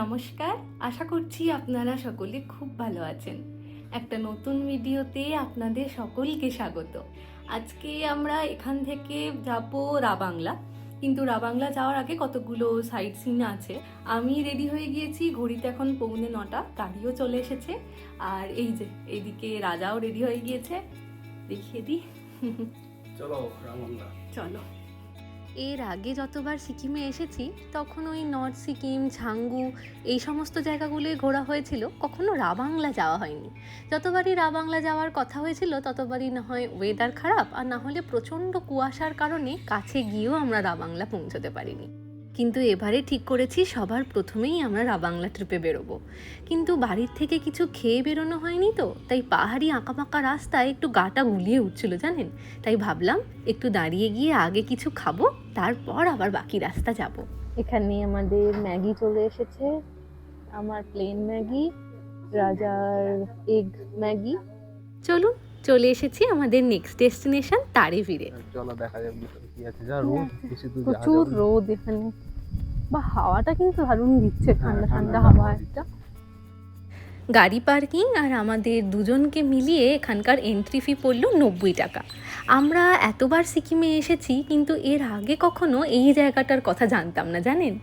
নমস্কার। আশা করছি আপনারা সকলে খুব ভালো আছেন। একটা নতুন ভিডিওতে আপনাদের সকলকে স্বাগত। আজকে আমরা এখান থেকে যাব রাবাংলা কিন্তু রাবাংলা যাওয়ার আগে কতগুলো সাইট সিন আছে। আমি রেডি হয়ে গিয়েছি ঘড়িতে এখন পৌনে নটা গাড়িও চলে এসেছে। আর এই যে এইদিকে রাজাও রেডি হয়ে গিয়েছে। দেখিয়ে দিই। চলো চলো। এর আগে যতবার সিকিমে এসেছি, তখন ওই নর্থ সিকিম, ঝাঙ্গু এই সমস্ত জায়গাগুলোই ঘোরা হয়েছিল। কখনো রাবাংলা যাওয়া হয়নি। যতবারই রাবাংলা যাওয়ার কথা হয়েছিল, ততবারই না হয় ওয়েদার খারাপ আর না হলে প্রচণ্ড কুয়াশার কারণে কাছে গিয়েও আমরা রাবাংলা পৌঁছতে পারিনি। কিন্তু এবারে ঠিক করেছি সবার প্রথমেই আমরা রাবাংলা ট্রিপে বেরোবো। কিন্তু বাড়ির থেকে কিছু খেয়ে বেরোনো হয়নি তো তাই পাহাড়ি আঁকাবাঁকা রাস্তায় একটু গাটা গুলিয়ে উঠছিল জানেন? তাই ভাবলাম একটু দাঁড়িয়ে গিয়ে আগে কিছু খাব তারপর আবার বাকি রাস্তা যাব। এখানে আমাদের ম্যাগি চলে এসেছে আমার প্লেন ম্যাগি রাজার এগ ম্যাগি। চলুন চলে এসেছি আমাদের নেক্সট ডেস্টিনেশন তারে ফিরে চলো দেখা যাক কি আছে। যা রোদ বেশি দূর প্রচুর রোদ এখানে। বা হাওয়াটা কিন্তু দারুণ দিচ্ছে ঠান্ডা হ্যাঁ, ঠান্ডা ঠান্ডা হাওয়া একটা। গাড়ি পার্কিং আর আমাদের দুজনকে মিলিয়ে এখানকার এন্ট্রি ফি পড়ল নব্বই টাকা। আমরা এতবার সিকিমে এসেছি কিন্তু এর আগে কখনো এই জায়গাটার কথা জানতাম না জানেন?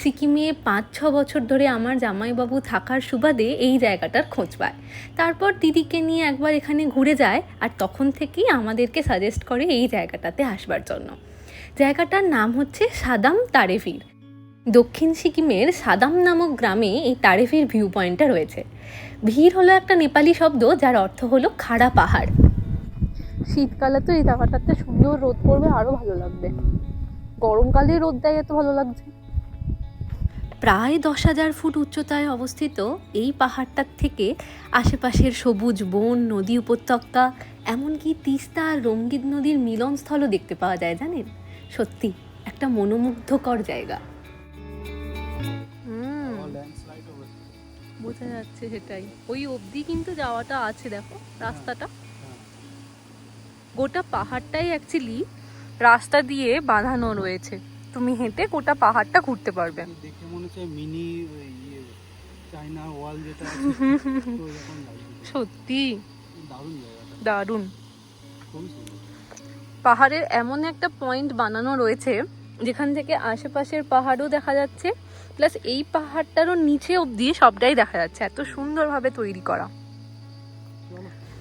সিকিমে পাঁচ, ছ বছর ধরে আমার জামাইবাবু থাকার সুবাদে এই জায়গাটার খোঁজ পায়। তারপর দিদিকে নিয়ে একবার এখানে ঘুরে যায় আর তখন থেকেই আমাদেরকে সাজেস্ট করে এই জায়গাটাতে আসবার জন্য। জায়গাটার নাম হচ্ছে সাদাম তারেভির। দক্ষিণ সিকিমের সাদাম নামক গ্রামে এই তারেভির ভিউ পয়েন্টটা রয়েছে। ভিড় হলো একটা নেপালি শব্দ যার অর্থ হলো খাড়া পাহাড়। শীতকালে তো এই জায়গাটাতে সুন্দর রোদ পড়বে আরও ভালো লাগবে। গরমকালে রোদ দেয়, এত ভালো লাগছে। প্রায় দশ হাজার ফুট উচ্চতায় অবস্থিত এই পাহাড়টার থেকে আশেপাশের সবুজ বন, নদী উপত্যকা, এমনকি তিস্তা আর রঙ্গিত নদীর মিলনস্থলও দেখতে পাওয়া যায়, জানেন সত্যি, একটা মনোমুগ্ধকর জায়গা। বোঝা যাচ্ছে সেটাই ওই অবধি কিন্তু যাওয়াটা আছে, দেখো, রাস্তাটা। গোটা পাহাড়টাই অ্যাকচুয়ালি রাস্তা দিয়ে বাঁধানো রয়েছে তুমি হেঁটে গোটা পাহাড়টা ঘুরতে পারবে। দেখে মনে হচ্ছে মিনি ইয়ে চাইনা ওয়াল যেটা সত্যি। দারুণ দারুণ। পাহাড়ের এমন একটা পয়েন্ট বানানো রয়েছে যেখান থেকে আশেপাশের পাহাড়ও দেখা যাচ্ছে প্লাস এই পাহাড়টারও নিচে অবধি সবটাই দেখা যাচ্ছে এত সুন্দরভাবে তৈরি করা।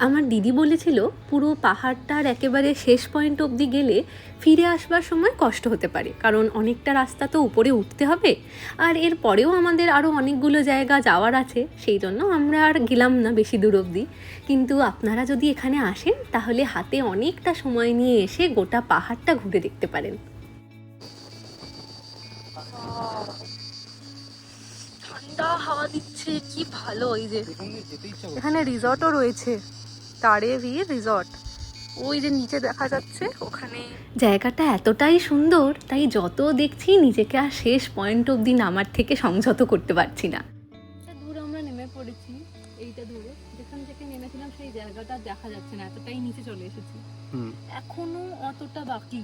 আমার দিদি বলেছিল পুরো পাহাড়টার একেবারে শেষ পয়েন্ট অবধি গেলে ফিরে আসবার সময় কষ্ট হতে পারে। কারণ অনেকটা রাস্তা তো উপরে উঠতে হবে। আর এর পরেও আমাদের আরও অনেকগুলো জায়গা যাওয়ার আছে সেই জন্য আমরা আর গেলাম না বেশি দূর অবধি। কিন্তু আপনারা যদি এখানে আসেন তাহলে হাতে অনেকটা সময় নিয়ে এসে গোটা পাহাড়টা ঘুরে দেখতে পারেন। ঠান্ডা হাওয়া দিচ্ছে কি ভালো এই যে। এখানে রিসর্টও রয়েছে। তারে ভিড় রিসর্ট ওই যে নিচে দেখা যাচ্ছে ওখানে জায়গাটা এতটাই সুন্দর তাই যত দেখছি নিজেকে আর শেষ পয়েন্ট অবধি নামার থেকে সংযত করতে পারছি না। দূর আমরা নেমে পড়েছি এইটা দূরে। যেখান থেকে নেমেছিলাম সেই জায়গাটা দেখা যাচ্ছে না এতটাই নিচে চলে এসেছি। এখনও অতটা বাকি।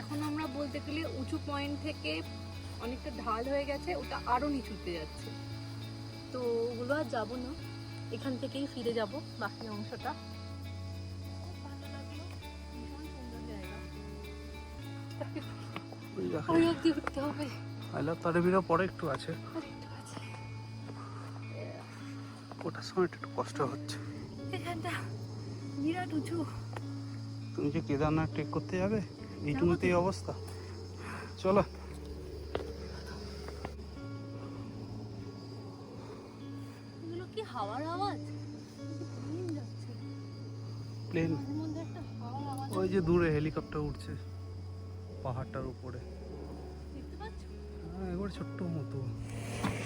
এখন আমরা বলতে গেলে উঁচু পয়েন্ট থেকে অনেকটা ঢাল হয়ে গেছে ওটা আরও নিচুতে যাচ্ছে। তো ওগুলো আর যাব না। এখান থেকেই ফিরে যাব বাকি অংশটা। ওই উঠতে হবে? পরে একটু আছে। একটু আছে। ওটার সময় একটু কষ্ট হচ্ছে। এখানটা বিরাট উঁচু। তুমি যে কেদারনাথ ট্রেক করতে যাবে? এইটুকুতেই অবস্থা। চলো। প্লেন ওই যে দূরে হেলিকপ্টার উঠছে পাহাড়টার উপরে। হ্যাঁ একবার ছোট্ট মতো।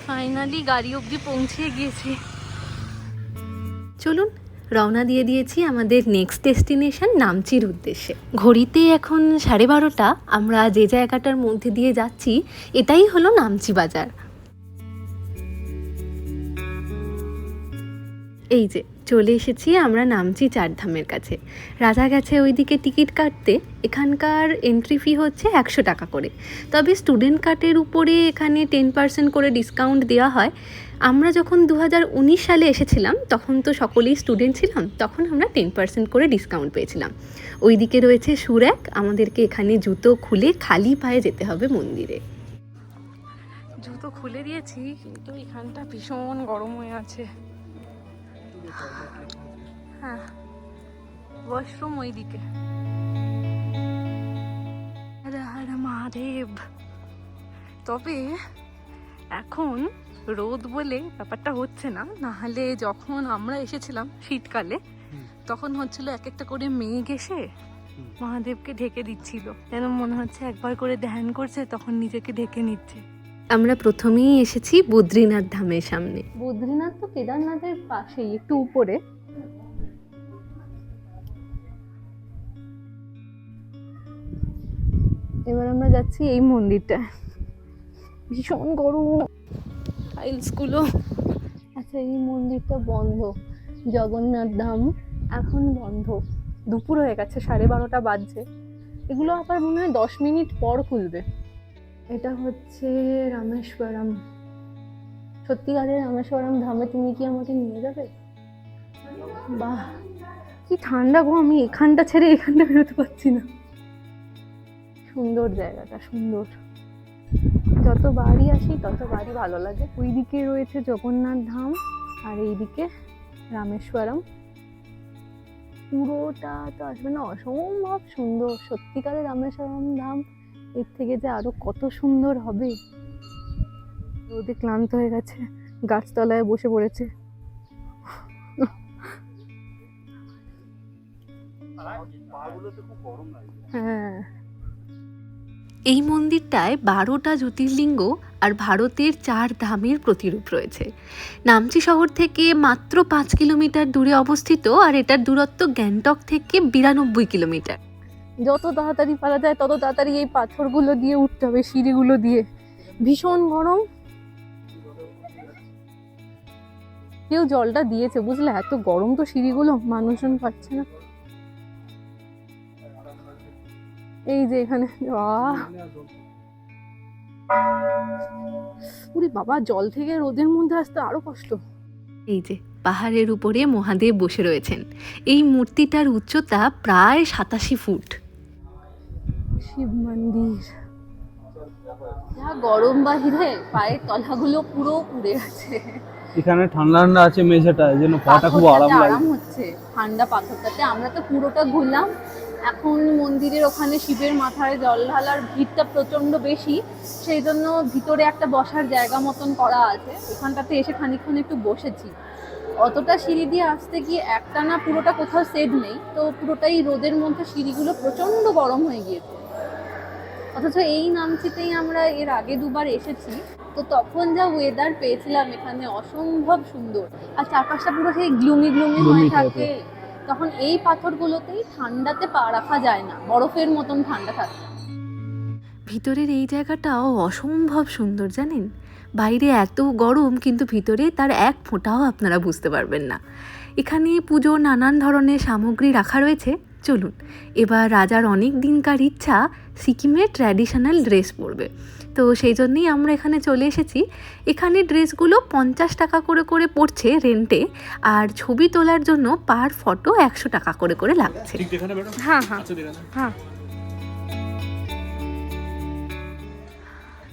ফাইনালি গাড়ি অবধি পৌঁছে গিয়েছি। চলুন রওনা দিয়ে দিয়েছি আমাদের নেক্সট ডেস্টিনেশন নামচির উদ্দেশ্যে। ঘড়িতে এখন সাড়ে বারোটা আমরা যে জায়গাটার মধ্যে দিয়ে যাচ্ছি এটাই হলো নামচি বাজার। এই যে চলে এসেছি আমরা নামছি চারধামের কাছে। রাজা গেছে ওইদিকে টিকিট কাটতে, এখানকার এন্ট্রি ফি হচ্ছে একশো টাকা করে। তবে স্টুডেন্ট কার্ডের উপরে এখানে টেন পার্সেন্ট করে ডিসকাউন্ট দেওয়া হয়। আমরা যখন দু হাজার উনিশ সালে এসেছিলাম, তখন তো সকলেই স্টুডেন্ট ছিলাম, তখন আমরা টেন পার্সেন্ট করে ডিসকাউন্ট পেয়েছিলাম। ওইদিকে রয়েছে সুরাক, আমাদেরকে এখানে জুতো খুলে খালি পায়ে যেতে হবে মন্দিরে। জুতো খুলে দিয়েছি, কিন্তু এখানটা ভীষণ গরম হয়ে আছে। হ্যাঁ ওয়াশরুম ওইদিকে। মহাদেব তবে এখন রোদ বলে ব্যাপারটা হচ্ছে না। নাহলে যখন আমরা এসেছিলাম শীতকালে তখন হচ্ছিল এক একটা করে মেঘ এসে মহাদেবকে ঢেকে দিচ্ছিল। যেন মনে হচ্ছে একবার করে ধ্যান করছে তখন নিজেকে ঢেকে নিচ্ছে। আমরা প্রথমেই এসেছি বদ্রীনাথ ধামের সামনে। বদ্রীনাথ তো কেদারনাথের পাশেই একটু উপরে। এবার আমরা যাচ্ছি এই মন্দিরটা। ভীষণ গরম। টাইলসগুলো। আচ্ছা এই মন্দিরটা বন্ধ। জগন্নাথ ধাম এখন বন্ধ। দুপুর হয়ে গেছে সাড়ে বারোটা বাজছে। এগুলো আবার মনে হয় দশ মিনিট পর খুলবে। এটা হচ্ছে রামেশ্বরম। সত্যিকারের রামেশ্বরম ধামে তুমি কি আমাকে নিয়ে যাবে? বাহ, কি ঠান্ডা গো, আমি এখানটা ছেড়ে এখানটা বেরোতে পারছি না। সুন্দর জায়গাটা, সুন্দর। যত বাড়ি আসি, তত বাড়ি ভালো লাগে। ওইদিকে রয়েছে জগন্নাথ ধাম, আর এইদিকে রামেশ্বরম। পুরোটা তো আসবে না, অসম্ভব সুন্দর। সত্যিকারের রামেশ্বরম ধাম এর থেকে যে আরও কত সুন্দর হবে। রোদে ক্লান্ত হয়ে গেছে, গাছতলায় বসে পড়েছে। হ্যাঁ। এই মন্দিরটায় বারোটা জ্যোতির্লিঙ্গ আর ভারতের চার ধামের প্রতিরূপ রয়েছে। নামচি শহর থেকে মাত্র পাঁচ কিলোমিটার দূরে অবস্থিত আর এটার দূরত্ব গ্যাংটক থেকে বিরানব্বই কিলোমিটার। যত তাড়াতাড়ি পারা যায়, তত তাড়াতাড়ি এই পাথরগুলো দিয়ে উঠতে হবে, সিঁড়িগুলো দিয়ে। ভীষণ গরম। কেউ জলটা দিয়েছে, বুঝলে? এত গরম তো সিঁড়িগুলো, মানুষজন পাচ্ছে না। এই যে এখানে উরে বাবা, জল থেকে রোদের মধ্যে আসতে আরও কষ্ট। এই যে, পাহাড়ের উপরে মহাদেব বসে রয়েছেন। এই মূর্তিটার উচ্চতা প্রায় সাতাশি ফুট। শিব মন্দির। যা গরম বাহিরে পায়ের তলাগুলো পুরো পুড়ে আছে এখানে ঠান্ডা ঠান্ডা আছে মেঝেটা জন্য পাটা খুব আরাম লাগে। আরাম হচ্ছে ঠান্ডা পাথরটাতে। আমরা তো পুরোটা ঘুরলাম। এখন মন্দিরের ওখানে শিবের মাথায় জল ঢালার ভিড়টা প্রচণ্ড বেশি। সেই জন্য ভিতরে একটা বসার জায়গা মতন করা আছে। ওখানটাতে এসে খানিকক্ষণ একটু বসেছি। অতটা সিঁড়ি দিয়ে আসতে গিয়ে একটা না পুরোটা কোথাও সেট নেই। তো পুরোটাই রোদের মধ্যে সিঁড়িগুলো প্রচণ্ড গরম হয়ে গিয়েছে। অথচ এই নামচিতেই আমরা এর আগে দুবার এসেছি। তো তখন যা ওয়েদার পেয়েছিলাম এখানে অসম্ভব সুন্দর। আর চারপাশটা পুরো সেই গ্লুমি গ্লুমি হয়ে থাকে। থাকে। তখন এই পাথরগুলোতেই ঠান্ডাতে পা রাখা যায় না। বরফের মতন ঠান্ডা থাকে। ভিতরের এই জায়গাটাও অসম্ভব সুন্দর জানেন? বাইরে এত গরম কিন্তু ভিতরে তার এক ফোঁটাও আপনারা বুঝতে পারবেন না। এখানে পুজো নানান ধরনের সামগ্রী রাখা রয়েছে। চলুন এবার রাজার অনেক দিনকার ইচ্ছা সিকিমের ট্র্যাডিশনাল ড্রেস পরবে। তো সেই জন্যেই আমরা এখানে চলে এসেছি। এখানে ড্রেসগুলো পঞ্চাশ টাকা করে করে পড়ছে রেন্টে আর ছবি তোলার জন্য পার ফটো একশো টাকা করে করে লাগছে। ঠিক যেখানে ম্যাডাম হ্যাঁ হ্যাঁ। আচ্ছা হ্যাঁ।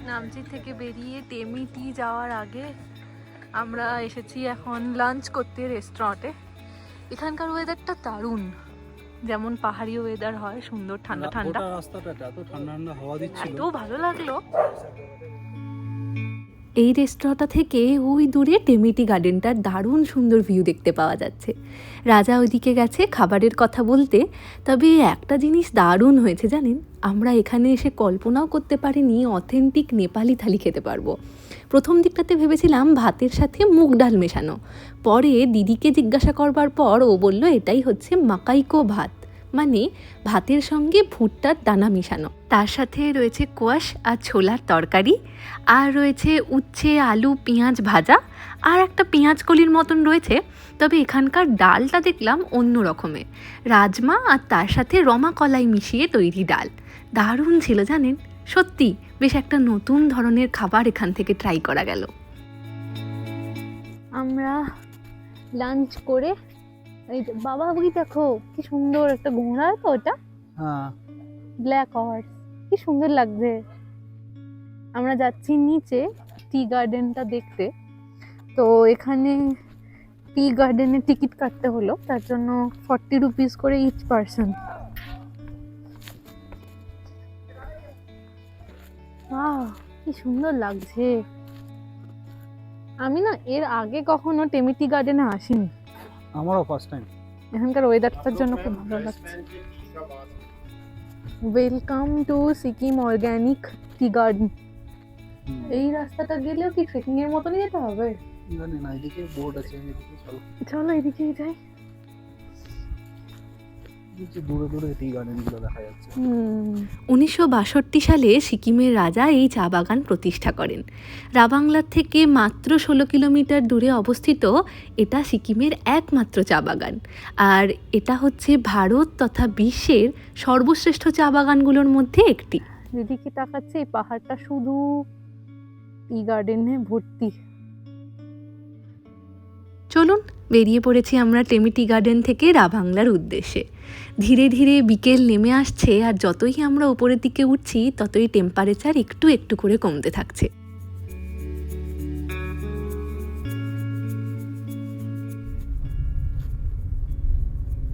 নামচি থেকে বেরিয়ে টেমিটি যাওয়ার আগে আমরা এসেছি এখন লাঞ্চ করতে রেস্টুরেন্টে এখানকার ওয়েদারটা দারুণ। যেমন পাহাড়ি ওয়েদার হয় সুন্দর ঠান্ডা ঠান্ডা গোটা রাস্তাটা এত ঠান্ডা ঠান্ডা হাওয়া দিচ্ছিল। এত ভালো লাগল। এই রেস্তোরাঁটা থেকে ওই দূরে টেমিটি গার্ডেনটার দারুণ সুন্দর ভিউ দেখতে পাওয়া যাচ্ছে। রাজা ওইদিকে গেছে খাবারের কথা বলতে তবে একটা জিনিস দারুণ হয়েছে জানেন আমরা এখানে এসে কল্পনাও করতে পারিনি অথেন্টিক নেপালি থালি খেতে পারব। প্রথম দিকটাতে ভেবেছিলাম ভাতের সাথে মুগ ডাল মেশানো। পরে দিদিকে জিজ্ঞাসা করবার পর ও বলল, এটাই হচ্ছে মাকাইকো ভাত। মানে ভাতের সঙ্গে ভুট্টার দানা মিশানো। তার সাথে রয়েছে কোয়াশ আর ছোলার তরকারি, আর রয়েছে উচ্ছে, আলু, পেঁয়াজ ভাজা, আর একটা পেঁয়াজ কলির মতন রয়েছে। তবে এখানকার ডালটা দেখলাম অন্য রকমের রাজমা আর তার সাথে রমা কলাই মিশিয়ে তৈরি ডাল। দারুণ ছিল জানেন? সত্যি বেশ একটা নতুন ধরনের খাবার এখান থেকে ট্রাই করা গেল। আমরা লাঞ্চ করে এই যে বাবা ওই দেখো কি সুন্দর একটা ঘোড়া তো ওটা। হ্যাঁ। ব্ল্যাক হর্স কি সুন্দর লাগছে। আমরা যাচ্ছি নিচে টি গার্ডেনটা দেখতে। তো এখানে টি গার্ডেনের টিকিট কাটতে হলো তার জন্য ফর্টি রুপিস করে ইচ পারসন কি সুন্দর লাগছে। আমি না এর আগে কখনো টেমিটি গার্ডেনে আসিনি। আমারও ফার্স্ট টাইম এখানকার ওয়েদারটার জন্য খুব ভালো লাগছে। Welcome to Sikkim organic tea garden এই রাস্তাটা গেলেও কি ট্রেকিং এর মতনই যেতে হবে? জানি না এদিকে বোর্ড আছে এদিকে চলো। চলো এদিকেই যাই। দূরে দূরে টি গার্ডেনগুলো দেখা যাচ্ছে। উনিশশো বাষট্টি সালে সিকিমের রাজা এই চা বাগান প্রতিষ্ঠা করেন। রাবাংলার থেকে মাত্র ষোলো কিলোমিটার দূরে অবস্থিত এটা সিকিমের একমাত্র চা বাগান। আর এটা হচ্ছে ভারত তথা বিশ্বের সর্বশ্রেষ্ঠ চা বাগানগুলোর মধ্যে একটি। যেদিকে তাকাচ্ছে এই পাহাড়টা শুধু টি গার্ডেনে ভর্তি। চলুন বেরিয়ে পড়েছি আমরা টেমিটি গার্ডেন থেকে রাভাংলার উদ্দেশ্যে। ধীরে ধীরে বিকেল নেমে আসছে আর যতই আমরা উপরের দিকে উঠছি ততই টেম্পারেচার একটু একটু করে কমতে থাকছে।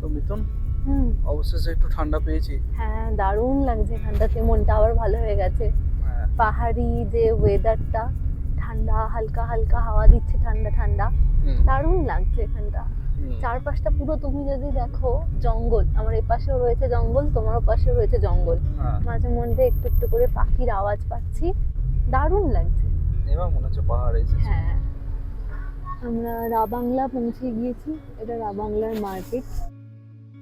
তো মিথুন অবশেষে একটু ঠান্ডা পেয়েছি। হ্যাঁ দারুণ লাগছে এখানটাতে মনটা আবার ভালো হয়ে গেছে। হ্যাঁ। পাহাড়ি যে ওয়েদারটা ঠান্ডা হালকা হালকা হাওয়া দিচ্ছে ঠান্ডা ঠান্ডা। দারুণ লাগছে এখানটা। চারপাশটা পুরো তুমি যদি দেখো জঙ্গল আমার এপাশেও পাশেও রয়েছে জঙ্গল তোমার পাশেও রয়েছে জঙ্গল। হ্যাঁ। মাঝে মধ্যে একটু একটু করে পাখির আওয়াজ পাচ্ছি। দারুণ লাগছে। এবার মনে হচ্ছে পাহাড় এসেছে। হ্যাঁ। আমরা রাবাংলা পৌঁছে গিয়েছি। এটা রাবাংলার মার্কেট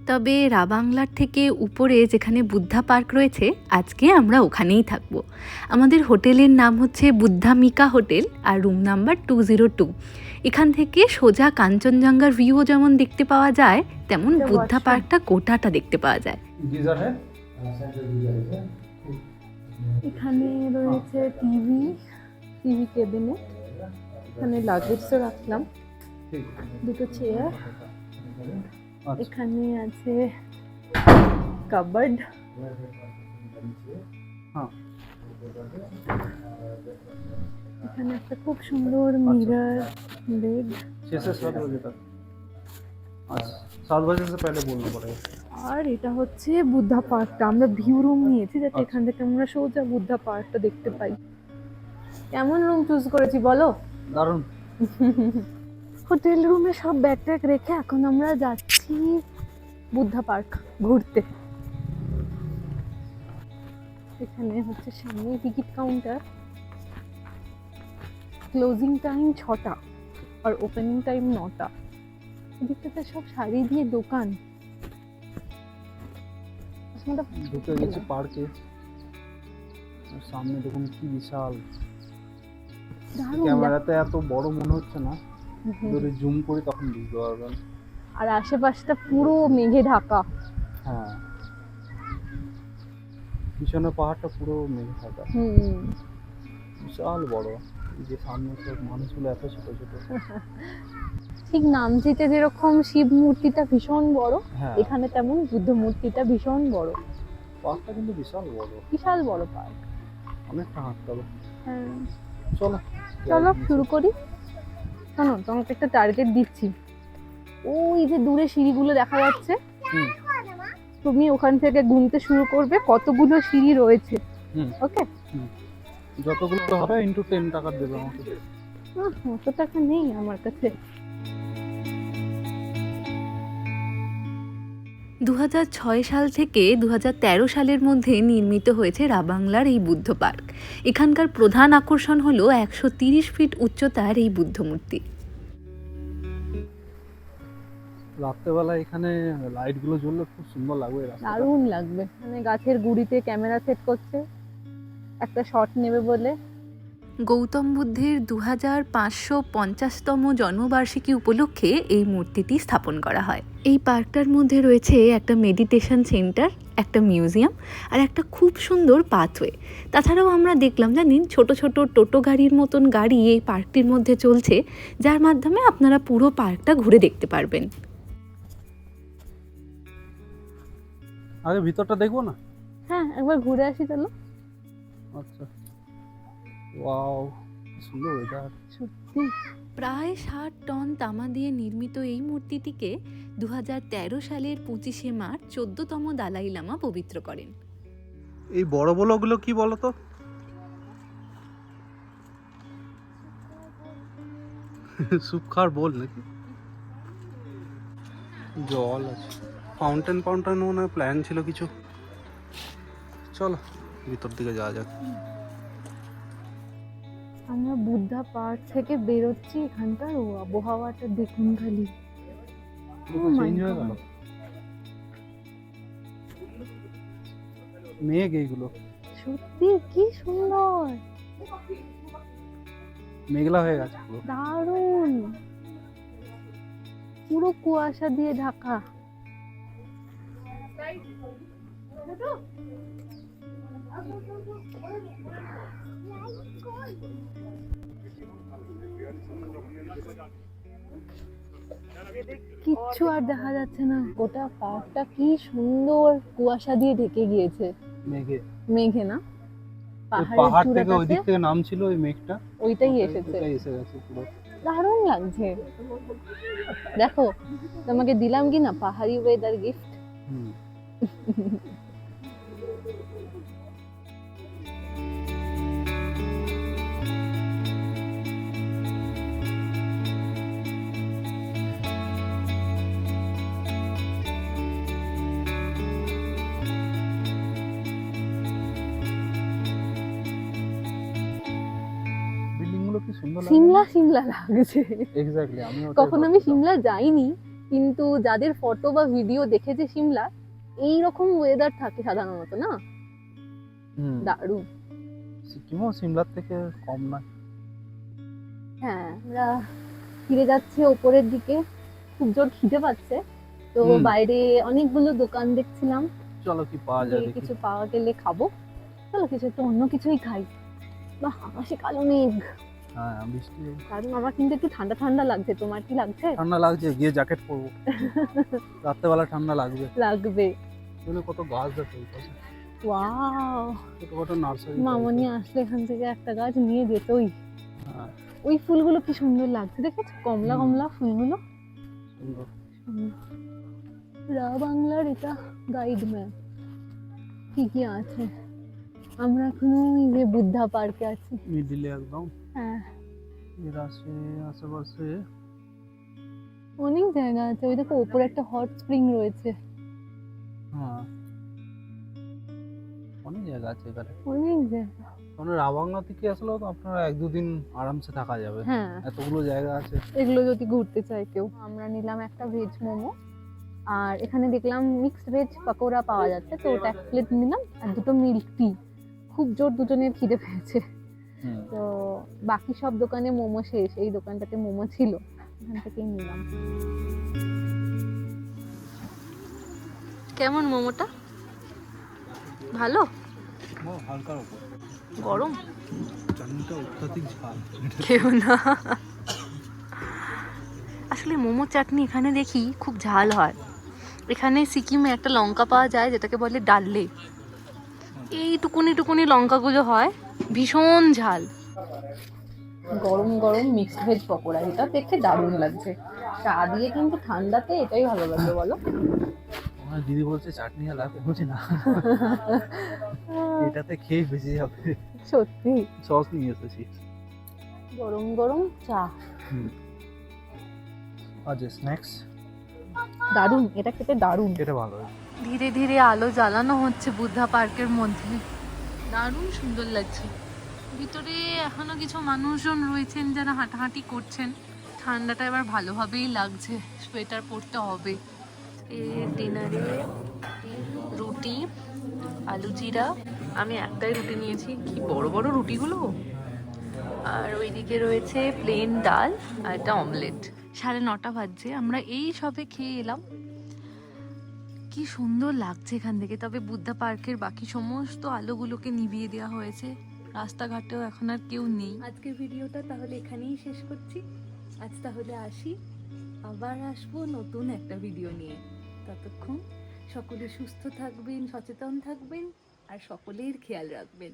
তবে রাবাংলার থেকে উপরে যেখানে বুদ্ধা পার্ক রয়েছে আজকে আমরা ওখানেই থাকব। আমাদের হোটেলের নাম হচ্ছে বুদ্ধামিকা হোটেল আর room number two zero two. এখান থেকে সোজা কাঞ্চনজঙ্ঘার ভিউও যেমন দেখতে পাওয়া যায় তেমন বুদ্ধা পার্কটা গোটাটা দেখতে পাওয়া যায়। হ্যাঁ? এখানে রয়েছে টিভি টিভি কেবিনে। এখানে লাগেজও রাখলাম। দুটো চেয়ার এখানে আছে কাবার্ড হ্যাঁ এখানে একটা খুব সুন্দর মিরর বেড छः से सात बजे तक अच्छा सात बजे से पहले बोलना पड़ेगा আর এটা হচ্ছে বুদ্ধা পার্কটা আমরা ভিউ রুম নিয়েছি যাতে আচ্ছা। এখান থেকে আমরা সোজা বুদ্ধা পার্কটা দেখতে পাই কেমন রুম চুজ করেছি বলো দারুণ হোটেল রুমে সব ব্যাগ ট্যাগ রেখে এখন আমরা যাচ্ছি বুদ্ধা পার্ক ঘুরতে। এখানে হচ্ছে সামনে টিকিট কাউন্টার। ক্লোজিং টাইম ছটা আর ওপেনিং টাইম নটা। এদিকটাতে সব শাড়ি দিয়ে দোকান। ঢুকে গেছি পার্কে। সামনে দেখুন কি বিশাল। ক্যামেরাতে এত বড় মনে হচ্ছে না। যদি জুম করি তখন বুঝতে পারবেন। আর আশেপাশটা পুরো মেঘে ঢাকা। হ্যাঁ। পিছনে পাহাড়টা পুরো মেঘে থাকা হুম। বিশাল বড়। এই যে সামনে সব মানুষগুলো এত ছোট ছোট। ঠিক নামচিতে যেরকম শিব মূর্তিটা ভীষণ বড় হ্যাঁ। এখানে তেমন বুদ্ধ মূর্তিটা ভীষণ বড়। পাহাড়টা কিন্তু বিশাল বড়। বিশাল বড় পার্ক অনেকটা হাঁটতে হবে। হ্যাঁ। চলো। চলো শুরু করি। শোনো তোমাকে একটা টার্গেট দিচ্ছি। ওই যে দূরে সিঁড়িগুলো দেখা যাচ্ছে তুমি ওখান থেকে ঘুমতে শুরু করবে কতগুলো সিঁড়ি রয়েছে। ওকে যতগুলো হবে ইনটু টেন টাকা দেবে আমাকে। অত টাকা নেই আমার কাছে। দু হাজার ছয় সাল থেকে দু হাজার তেরো সালের মধ্যে নির্মিত হয়েছে রাবাংলার এই বুদ্ধ পার্ক। এখানকার প্রধান আকর্ষণ হলো একশো তিরিশ ফিট উচ্চতার এই বুদ্ধ মূর্তি। রাত্রেবেলা এখানে লাইটগুলো জ্বললে খুব সুন্দর লাগবে দারুণ লাগবে। মানে গাছের গুড়িতে ক্যামেরা সেট করছে। একটা শট নেবে বলে। গৌতম বুদ্ধের দু হাজার পাঁচশো পঞ্চাশতম জন্মবার্ষিকী উপলক্ষে এই মূর্তিটি স্থাপন করা হয়। এই পার্কটার মধ্যে রয়েছে একটা মেডিটেশন সেন্টার একটা মিউজিয়াম আর একটা খুব সুন্দর পাথওয়ে। তাছাড়াও আমরা দেখলাম জানেন ছোট ছোট টোটো গাড়ির মতন গাড়ি এই পার্কটির মধ্যে চলছে যার মাধ্যমে আপনারা পুরো পার্কটা ঘুরে দেখতে পারবেন। আগে ভিতরটা দেখব না? হ্যাঁ একবার ঘুরে আসি চলো আচ্ছা। ওয়াও সুন্দর ওয়েদার সত্যি? প্রায় ষাট টন তামা দিয়ে নির্মিত এই মূর্তিটিকে দু হাজার তেরো সালের পঁচিশে মার্চ চোদ্দতম দালাই লামা পবিত্র করেন। এই বড় বড়গুলো কি বলো তো স্যুপ খাওয়ার বল নাকি? জল আছে। ফাউন্টেন ফাউন্টেন মনে প্ল্যান ছিল কিছু। চলো ভিতর দিকে যাওয়া যাক। আমরা বুদ্ধা পার্ক থেকে বেরোচ্ছি এখানকার ও আবহাওয়াটা দেখুন খালি। Oh. মেঘ এইগুলো। সত্যি? কি সুন্দর! মেঘলা হয়ে গেছে পুরো। দারুণ! পুরো কুয়াশা দিয়ে ঢাকা। কিচ্ছু আর দেখা যাচ্ছে না। গোটা পার্কটা কি সুন্দর কুয়াশা দিয়ে ঢেকে গিয়েছে। মেঘে। মেঘে না? পাহাড় থেকে ওই দিক থেকে নাম ছিল ওই মেঘটা। ওইটাই এসেছে। এসে গেছে পুরো। দারুণ লাগছে। দেখো তোমাকে দিলাম কি না? পাহাড়ি ওয়েদার গিফট সিমলা সিমলা লাগছে। এক্স্যাক্টলি আমি কখনো আমি সিমলা যাইনি কিন্তু যাদের ফটো বা ভিডিও দেখেছে সিমলা এই রকম ওয়েদার থাকে সাধারণত না। দারুণ। সিকিমও সিমলার থেকে কম না। হ্যাঁ আমরা ফিরে যাচ্ছি ওপরের দিকে। খুব জোর খিদে পাচ্ছে। তো বাইরে অনেকগুলো দোকান দেখছিলাম। চলো কি পাওয়া যায় কিছু পাওয়া গেলে খাব। চলো কিছু একটু অন্য কিছুই খাই। বাহ আকাশে কালো মেঘ। হ্যাঁ বৃষ্টি আমার কিন্তু একটু ঠান্ডা ঠান্ডা লাগছে। তোমার কি লাগছে? ঠান্ডা লাগছে গিয়ে জ্যাকেট পরবো। রাত্রেবেলা ঠান্ডা লাগবে। লাগবে। এখানে কত গাছ দেখো ওয়াও! নার্সারি মামনি আসলে এখান থেকে একটা গাছ নিয়ে যেতই। হ্যাঁ। ওই ফুলগুলো কি সুন্দর লাগছে দেখেছ? কমলা কমলা ফুলগুলো। রা বাংলার এটা গাইড ম্যাপ কি কি আছে। আমরা এখন ওই যে বুদ্ধা পার্কে আছি। মিডিলে একদম। হ্যাঁ। আসে আশেপাশে। অনেক জায়গা আছে। ওই দেখো উপরে একটা হট স্প্রিং রয়েছে। হ্যাঁ। অনেক জায়গা আছে এখানে। অনেক জায়গা। মানে রাবাংলা থেকে আসলেও তো আপনারা এক দুদিন আরামসে থাকা যাবে। হ্যাঁ। এতগুলো জায়গা আছে। এগুলো যদি ঘুরতে চায় কেউ। আমরা নিলাম একটা ভেজ মোমো। আর এখানে দেখলাম মিক্সড ভেজ পাকোড়া পাওয়া যাচ্ছে। তো ওটা এক প্লেট নিলাম। আর দুটো মিল্ক টি খুব জোর দুজনের খিদে পেয়েছে। তো বাকি সব দোকানে মোমো শেষ এই দোকানটাতে মোমো ছিল। এখান থেকেই নিলাম। কেমন মোমোটা? ভালো? ও, হালকার উপর। গরম? চাটনিটা অত্যাধিক ঝাল। কেউ না। আসলে মোমো চাটনি এখানে দেখি খুব ঝাল হয়। এখানে সিকিমে একটা লঙ্কা পাওয়া যায় যেটাকে বলে ডাললে। এই টুকুনি টুকুনি লঙ্কাগুলো হয়। ভীষণ ঝাল। গরম গরম মিক্সড ভেজ পকোড়া এটা দেখতে দারুণ লাগছে। চা দিয়ে কিন্তু ঠান্ডাতে এটাই ভালো লাগবে বলো? আমার দিদি বলছে চাটনি আর লাগবে বলছে না। এটাতে খেয়ে বেঁচে যাবে। সত্যি? সস নিয়ে এসেছি। গরম গরম চা। যে স্ন্যাক্স দারুণ এটা খেতে দারুণ। এটা ভালো। ধীরে ধীরে আলো জ্বালানো হচ্ছে বুদ্ধা পার্কের মধ্যে। দারুণ সুন্দর লাগছে। ভিতরে এখনও কিছু মানুষজন রয়েছেন যারা হাঁটাহাঁটি করছেন। ঠান্ডাটা এবার ভালোভাবেই লাগছে, সোয়েটার পরতে হবে। ডিনারে রুটি, আলু জিরা। আমি একটাই রুটি নিয়েছি, কি বড় বড় রুটিগুলো? আর ওইদিকে রয়েছে প্লেন ডাল আর একটা অমলেট। সাড়ে নটা বাজছে, আমরা এই সবে খেয়ে এলাম। কি সুন্দর লাগছে এখান থেকে। তবে বুদ্ধা পার্কের বাকি সমস্ত আলোগুলোকে নিভিয়ে দেওয়া হয়েছে। রাস্তাঘাটেও এখন আর কেউ নেই। আজকের ভিডিওটা তাহলে এখানেই শেষ করছি। আজ তাহলে আসি। আবার আসব নতুন একটা ভিডিও নিয়ে। ততক্ষণ সকলে সুস্থ থাকবেন, সচেতন থাকবেন, আর সকলের খেয়াল রাখবেন।